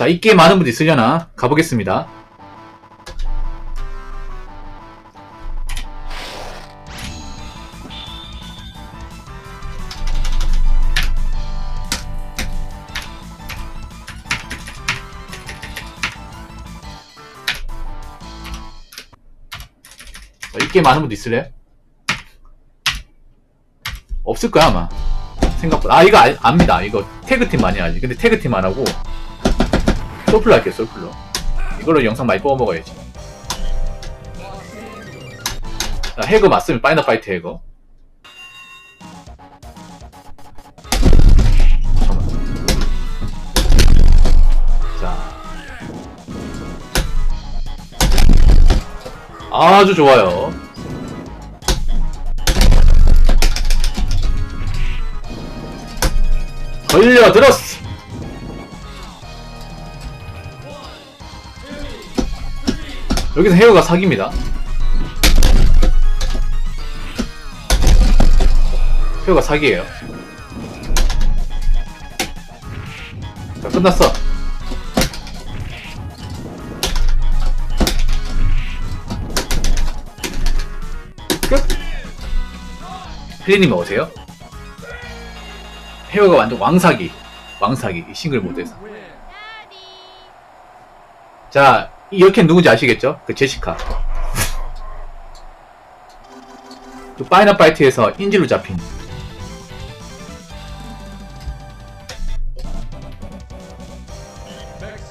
자, 이 게임 많은 분들 있으려나? 가보겠습니다. 자, 이 게임 많은 분들 있을래? 없을 거야, 아마. 생각보다. 아, 이거 알- 압니다. 이거 태그팀 많이 하지. 근데 태그팀 안 하고, 솔플로 할게요, 솔플로. 이걸로 영상 많이 뽑아 먹어야지. 자, 해거 맞으면 파이널 파이트 해거. 잠깐만. 자. 아주 좋아요. 걸려들었어! 여기서 헤어가 사기입니다. 헤어가 사기예요. 자, 끝났어. 끝! 피디님 오세요? 헤어가 완전 왕사기. 왕사기. 이 싱글 모드에서. 자, 이 여캔 누군지 아시겠죠? 그 제시카. 그 파이널 파이트에서 인질로 잡힌.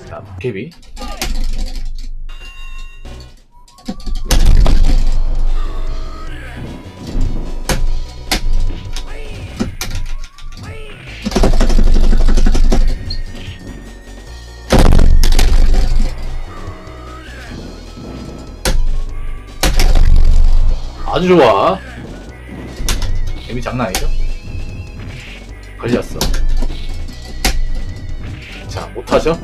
자, 개비. 아주 좋아. 재미 장난 아니죠? 걸렸어. 자, 못하죠?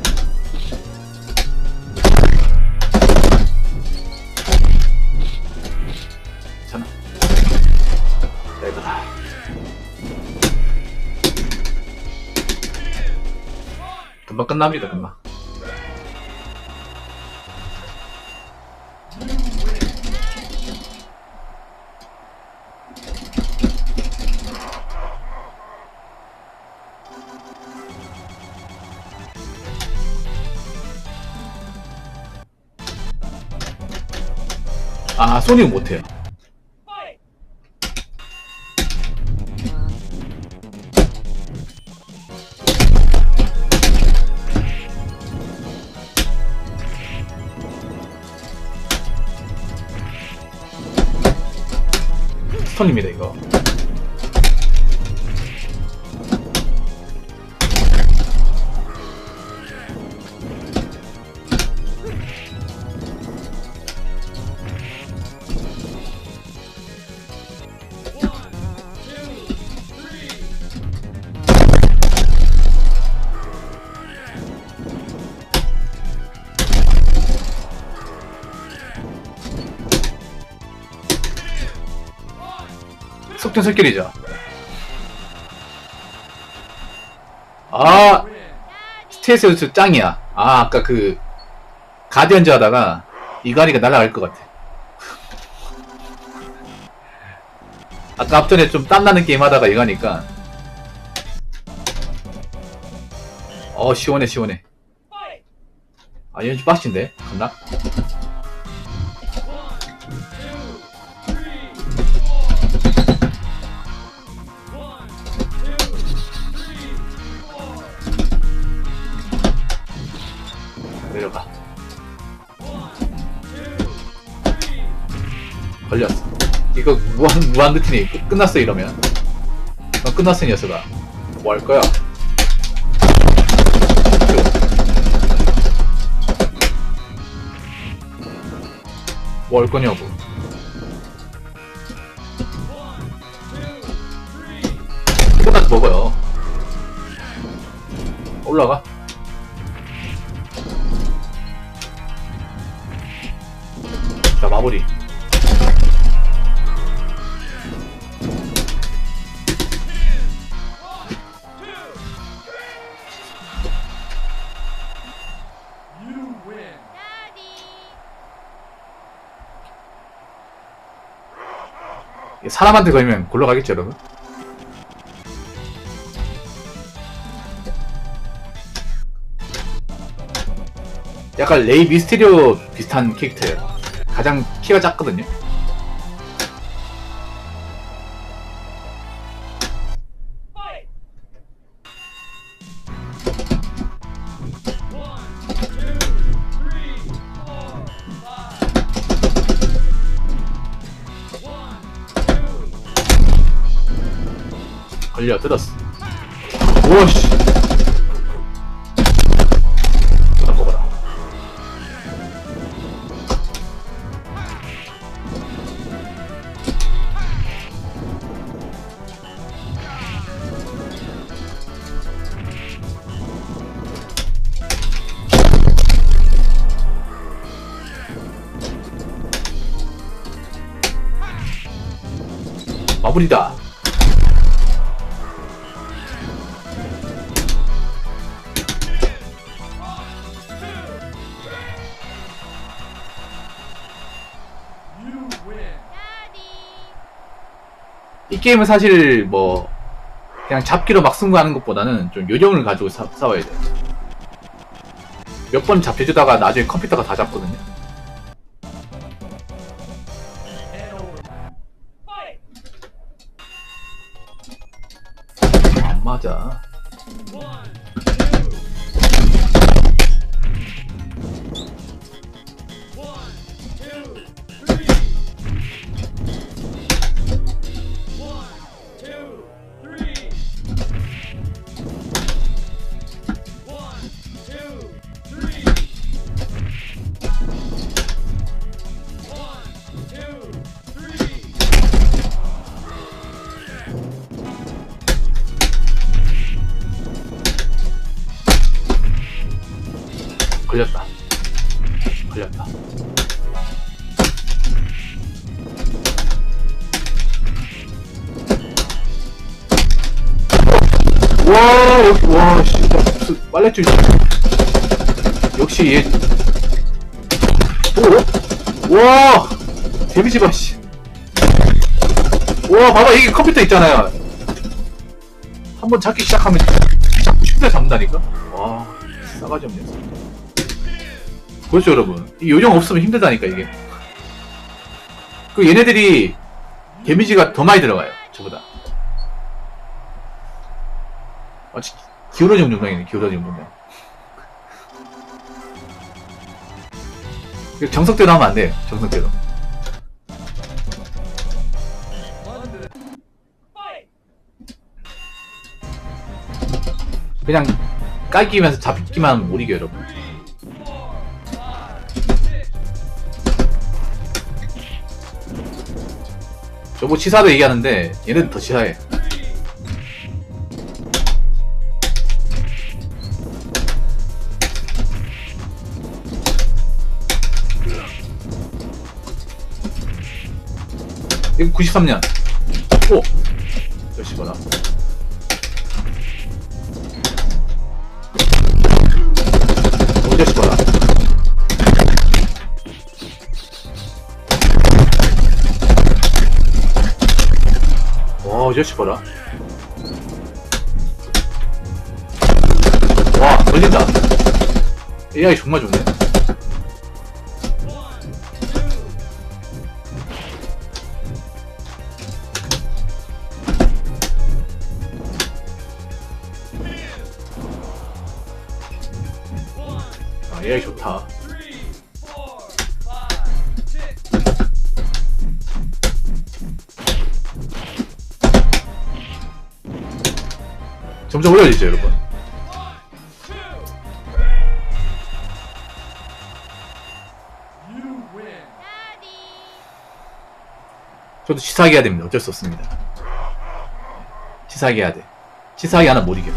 괜찮아. 자, 이거다. 금방 끝납니다, 금방. 아, 소닉은 못해요. 속된 속결이죠. 아, 스테이스 짱이야. 아, 아까 그, 가디언즈 하다가, 이가리가 날아갈 것 같아. 아까 앞전에 좀 땀나는 게임 하다가 이거 하니까, 어, 시원해, 시원해. 아, 좀 빡신데? 갔나? 무한, 무한드티니 끝- 끝났어, 이러면. 어, 끝났어, 이 녀석아. 뭐 할 거야? 뭐 할 거냐고. 끝나서 먹어요. 올라가. 사람한테 걸면 굴러가겠죠, 여러분? 약간 레이 미스테리오 비슷한 캐릭터예요. 가장 키가 작거든요. 걸려 뜯었어. 오씨. 먹어라. 마무리다. 이 게임은 사실 뭐 그냥 잡기로 막 승부하는 것보다는 좀 요령을 가지고 사, 싸워야 돼요. 몇 번 잡혀주다가 나중에 컴퓨터가 다 잡거든요. 걸렸다. 걸렸다. 와, 역시, 와, 씨, 무슨 빨래줄. 역시 얘. 오, 와, 데미지 봐, 씨. 와, 봐봐, 이게 컴퓨터 있잖아요. 한번 잡기 시작하면 쉽게 잡는다니까? 와, 싸가지 없네. 그렇죠, 여러분. 이 요령 없으면 힘들다니까, 이게. 그 얘네들이 데미지가 더 많이 들어가요, 저보다. 아, 지- 기울어진 운동이네, 기울어진 운동. 이거 정석대로 하면 안 돼요, 정석대로. 그냥 깔기면서 잡기만 이겨요, 여러분. 저뭐 치사도 얘기하는데 얘는 더 치사해. 이거 93년. 오! 봐라. 오, 자식 봐라. 와, 걸린다. AI 정말 좋네. 점점 올려지죠, 여러분. 저도 치사하게 해야 됩니다. 어쩔 수 없습니다. 치사하게 해야 돼. 치사하게 하나 못 이겨.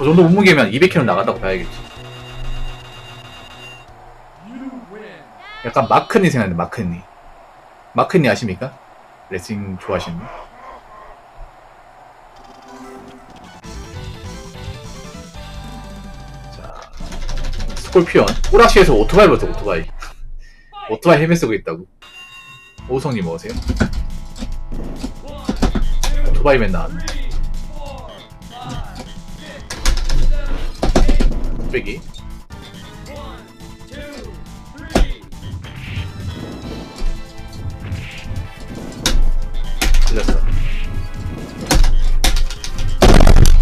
저 정도 몸무게면 200kg 나간다고 봐야겠지. 약간 마크니 생각나는데 마크니. 마크니 아십니까? 레슬링 좋아하시는 분? 자, 스콜피온. 꾸라시에서 오토바이 봤어, 오토바이. 오토바이 헬멧 쓰고 있다고. 오성님 어세요? 오토바이 맨 나왔네. 빼기. 틀렸어.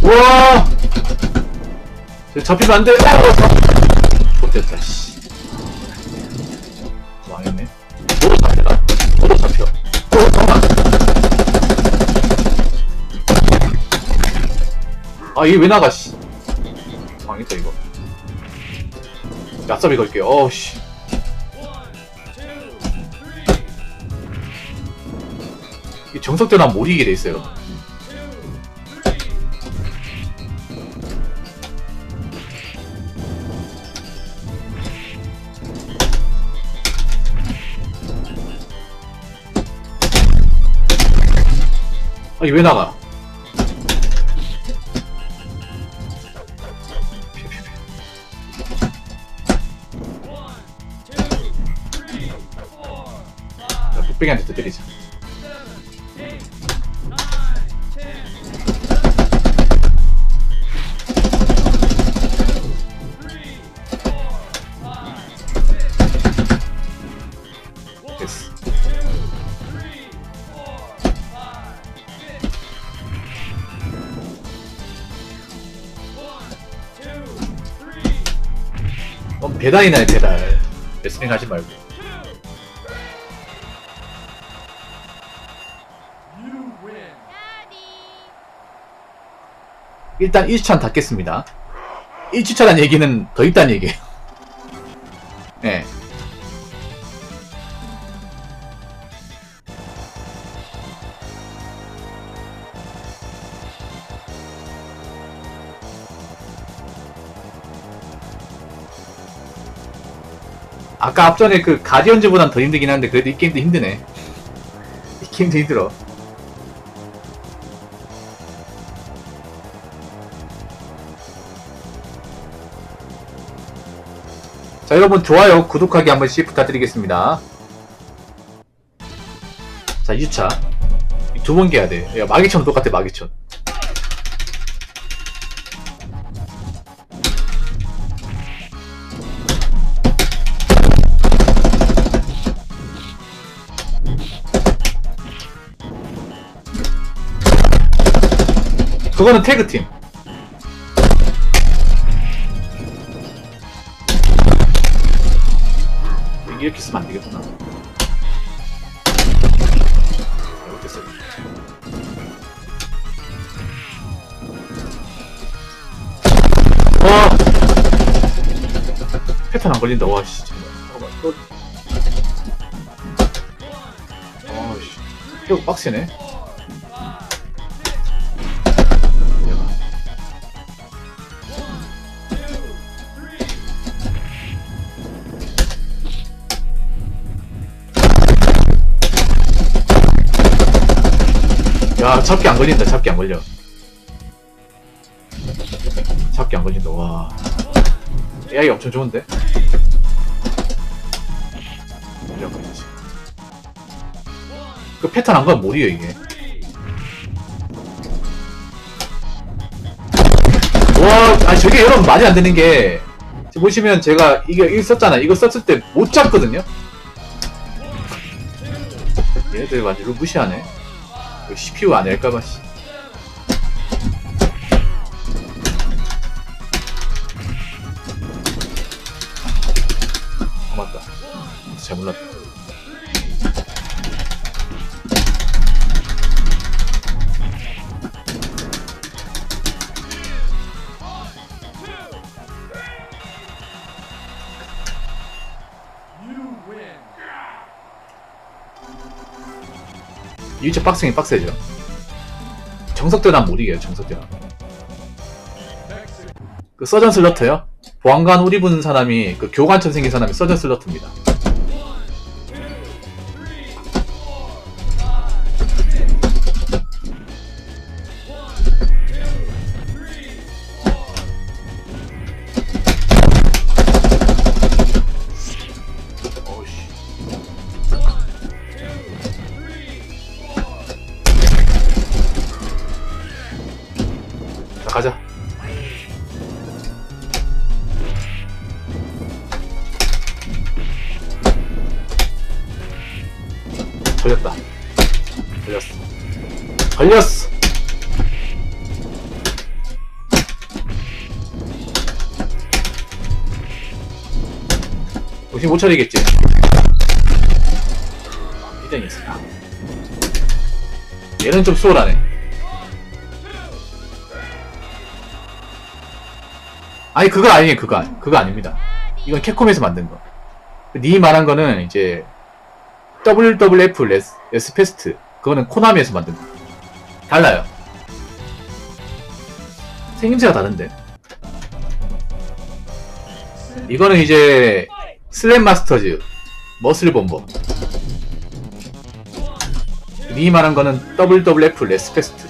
우와! 저 잡히면 안 돼! 못됐다, 씨. 망했네. 뭐로 잡혀가? 뭐로 잡혀? 어, 잠깐만. 아, 이게 왜 나가, 씨. 망했다, 이거. 야삽이 걸게요. 어우, 씨. 이 정석대로 못 이기게 돼 있어요. 아니 왜 나가? 자, 북백이한테 또 때리자. 됐어. 넌 배달이나 해, 배달. 레슬링 하지 말고. 일단 1주차는 닫겠습니다. 1주차란 얘기는 더 있다는 얘기예요. 네. 아까 앞전에 그 가디언즈보단 더 힘들긴 한데 그래도 이 게임도 힘드네. 이 게임도 힘들어. 자 여러분 좋아요 구독하기 한 번씩 부탁드리겠습니다. 자 2주차 두번 개야 돼. 야 마기천 똑같아 마기천. 그거는 태그팀. 이렇게 쓰면 안 되겠구나. 이렇게 써. 와! 패턴 안 걸린다. 와, 씨. 잠깐만. 또. 아, 씨. 이거 빡세네. 야, 잡기 안 걸린다. 잡기 안 걸려. 잡기 안 걸린다. 와. AI 엄청 좋은데? 그 패턴 안 가면 못 이겨, 이게. 와, 아니, 저게 여러분 말이 안 되는 게, 보시면 제가 이게, 이거 썼잖아. 이거 썼을 때 못 잡거든요? 얘네들 완전 로 무시하네. 이거 CPU 안 할까봐, 씨. 1초 빡세긴 빡세죠. 정석대로 난 못 이겨요 정석대로 그 서전 슬러트요? 보안관 우리 부는 사람이 그 교관천 생긴 사람이 서전 슬러트입니다. 걸렸어. 정신 못 차리겠지? 있어. 얘는 좀 수월하네. 아니, 그거 아니에요, 그거. 그거 아닙니다. 이건 캡콤에서 만든 거. 니 말한 거는 이제 WWF 레스, 레스페스트. 그거는 코나미에서 만든 거. 달라요. 생김새가 다른데. 이거는 이제 슬램 마스터즈, 머슬 bom버. 니 말한 거는 WWF 레스페스트.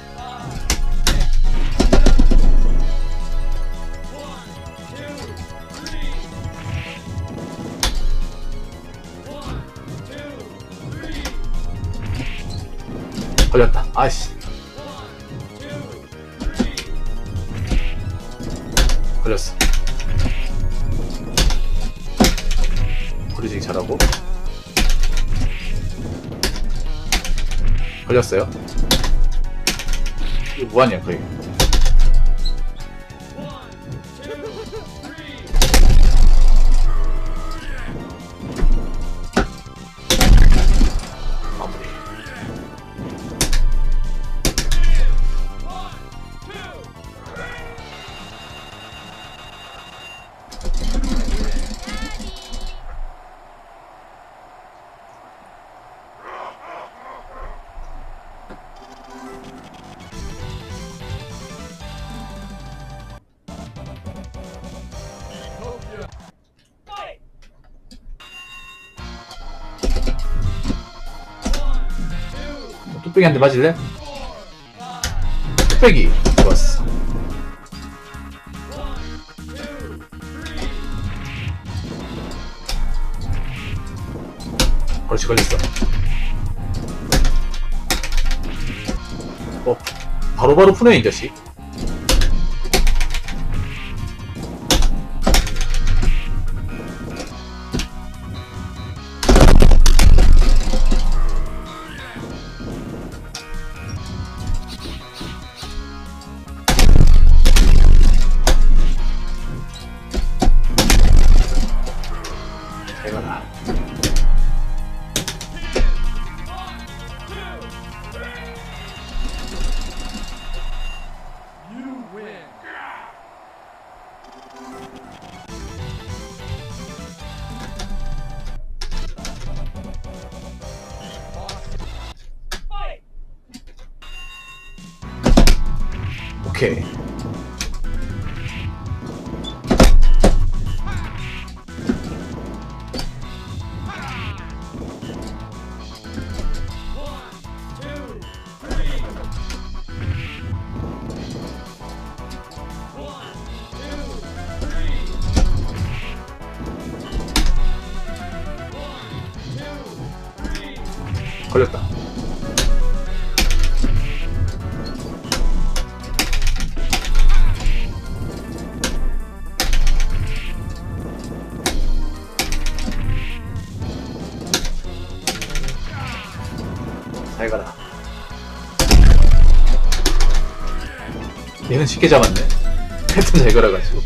걸렸다. 아씨. 걸렸어. 브리징 잘하고. 걸렸어요. 이거 뭐하냐, 거의. 뚝배기한테 맞을래? 뚝배기. 좋았어. 그렇지 걸렸어. 어 바로바로 푸네 이 자식 오 잘 가라. 얘는 쉽게 잡았네. 패턴 잘 걸어가지고.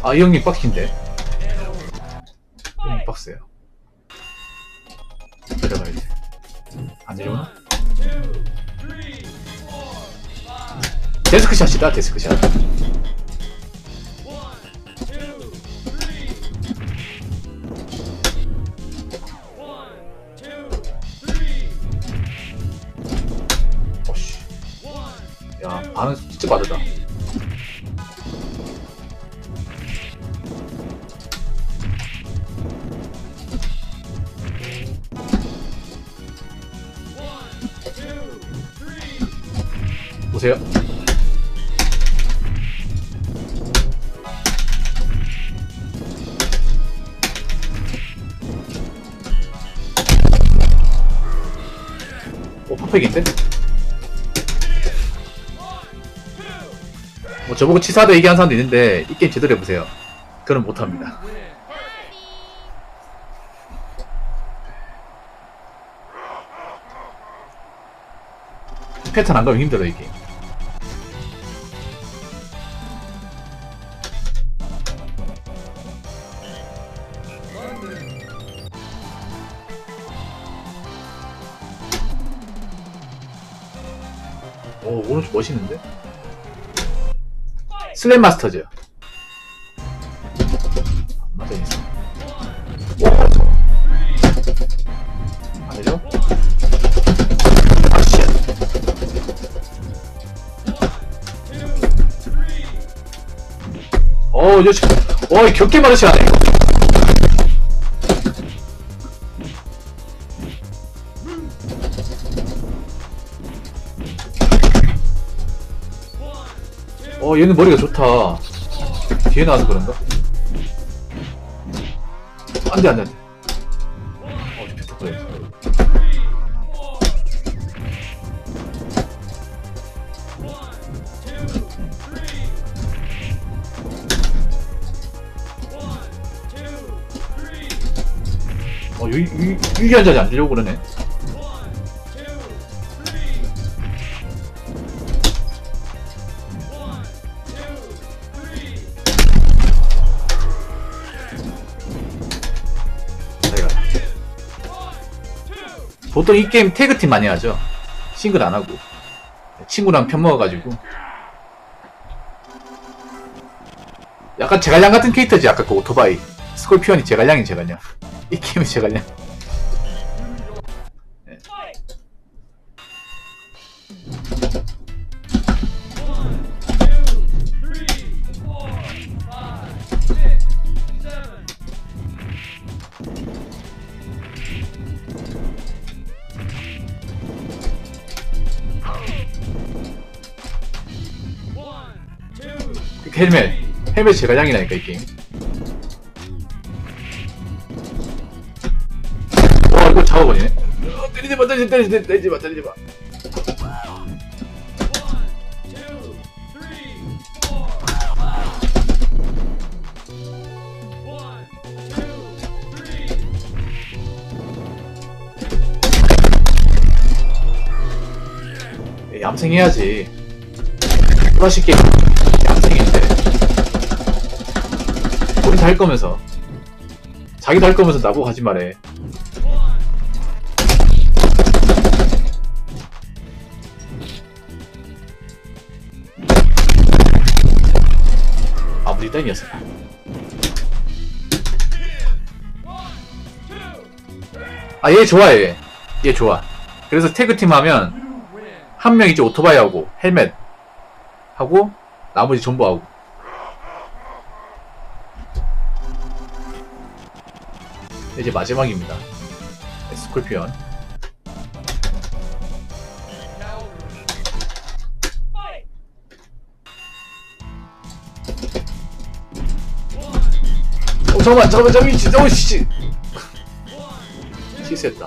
아, 이 형님 빡신데. 데스크샷이다 데스크샷. 야 반응 진짜 빠르다 퍼펙인데? 뭐 저보고 치사하다 얘기한 사람도 있는데 이 게임 제대로 해보세요. 그건 못합니다. 패턴 안 가면 힘들어 이 게 오 오른쪽 멋있는데? 슬램 마스터즈 안 맞아 있어 아니죠? 아씨 어, 이거 참- 와, 이 격게 마르시 하네, 이거. 얘는 머리가 좋다. 뒤에 나와서 그런가? 안 돼, 안 돼, 안 돼. 어, 저 뱉어, 그래. 어, 유, 유, 유리한 자리 안 주려고 그러네. 보통 이 게임 태그팀 많이 하죠. 싱글 안 하고. 친구랑 편먹어가지고. 약간 제갈량 같은 캐릭터지, 아까 그 오토바이. 스콜피언이 제갈량이 제갈량. 이 게임이 제갈량. 헬멧. 헬멧 제갈량이라니까, 이 게임. 와 이거 잡아버리네 어, 때리지 마 때리지 마 때리지 마 때리지 마 때리지 마 예, 얌생해야지 플라시 게임 얌생인데 우리 할 거면서 자기도 할 거면서 나보고 하지 말해 아무리 땡이었어. 아, 얘 좋아, 얘. 얘 좋아. 그래서 태그팀 하면, 한 명 이제 오토바이 하고, 헬멧 하고, 나머지 전부 하고. 이제 마지막입니다. 스콜피언. 어, 잠깐만, 잠깐만, 잠깐만, 진짜, 어, 씨. 실수했다.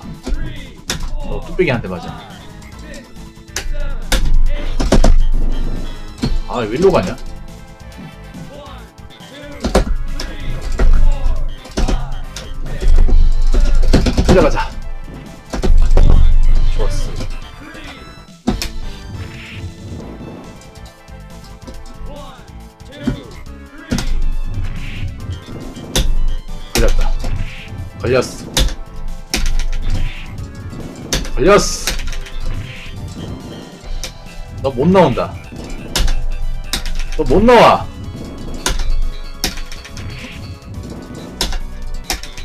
어, 뚝배기 한대 맞아. 아, 왜 일로 가냐? 들어가자. 좋았어. 걸렸다. 걸렸어. 걸렸어. 너 못 나온다. 너 못 나와.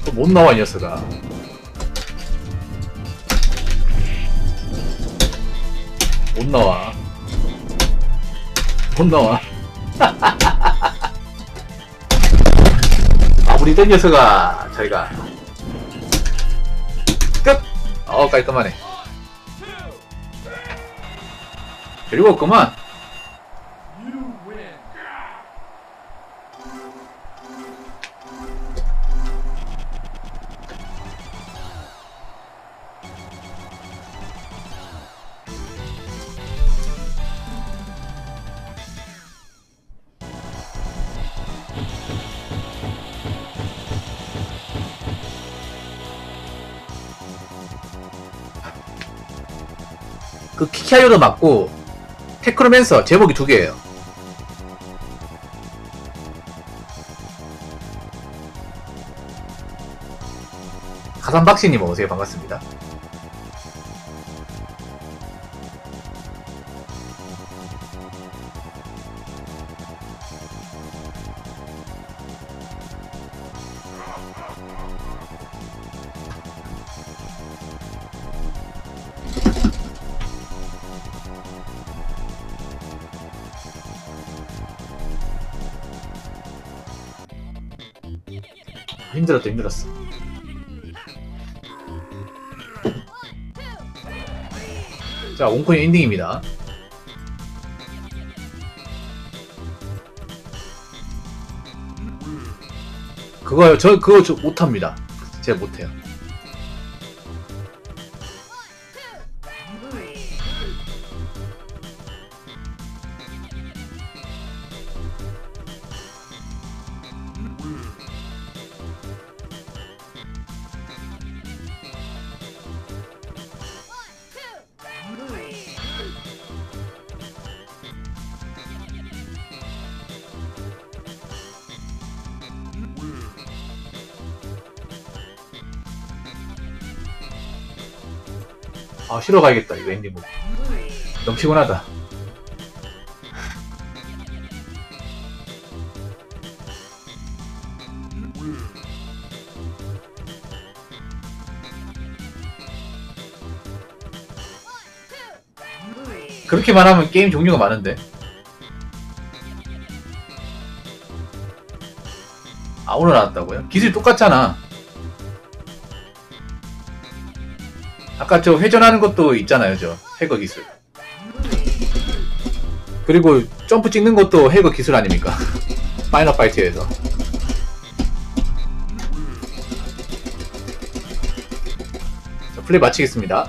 너 못 나와, 이 녀석아. 나와. 못 나와. 된 녀석아. 저희가. 끝! 어, 깔끔하네. 그리고 그만. 그 키키아요도 맞고 테크노맨서 제목이 두 개예요. 가산박씨님 오세요 반갑습니다. 힘들었다 힘들었어. 자 원코인 엔딩입니다. 그거요 저 그거 저 못합니다. 제가 못해요. 아 쉬러 가야겠다 이거 엔딩 보고. 너무 피곤하다. 그렇게만 하면 게임 종류가 많은데. 아 오늘 나왔다고요? 기술이 똑같잖아. 아까 저 회전하는 것도 있잖아요, 저 해거 기술. 그리고 점프 찍는 것도 해거 기술 아닙니까? 파이널 파이트에서. 자, 플레이 마치겠습니다.